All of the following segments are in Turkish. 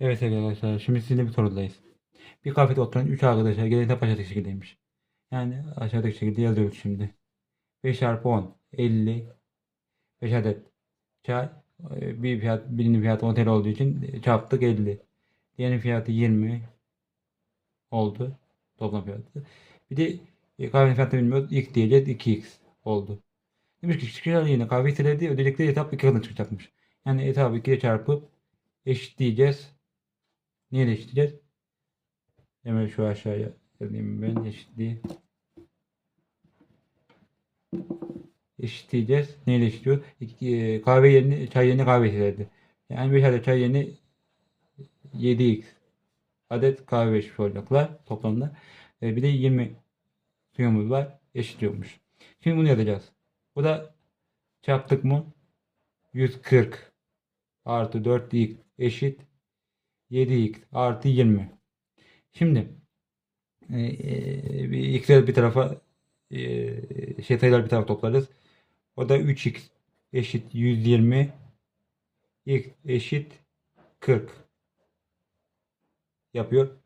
Evet sevgili arkadaşlar şimdi sizinle bir sorudayız. Bir kafede oturan 3 arkadaşlar gelen hep aşağıdaki şekildeymiş. Yani aşağıdaki şekilde yazıyoruz şimdi. 5 çarpı 10 50 5 adet çay e, bir fiyat birinin fiyatı 10 TL olduğu için çarptık 50. Diğerinin fiyatı 20 oldu. Toplam fiyatı. Bir de e, kahvenin fiyatını bilmiyoruz. X diyeceğiz 2x oldu. Demiş ki kişiler yine kahve hisseleri ödelikleri etap 2 katına çıkacakmış. Yani etabı 2'ye çarpıp eşitleyeceğiz. Neyle eşitleyeceğiz? Hemen şu aşağıya yazayım ben eşitliği. Eşitleyeceğiz. Neyle eşitliyoruz? İki- e, Kahve yerine, çay yerine kahve hisselerdi. Yani 5 adet çay yerine 7x adet kahve içmiş olacaklar toplamda. E, bir de 20 suyumuz var. Eşitliyormuş. Şimdi bunu yazacağız. Bu da çarptık mı? 140 artı 4x eşit 7x artı 20. Şimdi e, e, bir bir tarafa e, şey sayılar bir tarafa toplarız. O da 3x eşit 120 x eşit 40 yapıyor.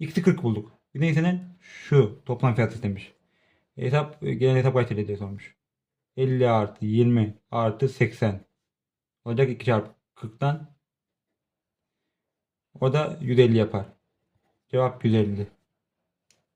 X'i 40 bulduk. Bir de senin şu toplam fiyat istemiş. Hesap genel hesap kaç TL diye sormuş. 50 artı 20 artı 80 olacak 2 çarpı 40'tan o da 150 yapar. Cevap 150.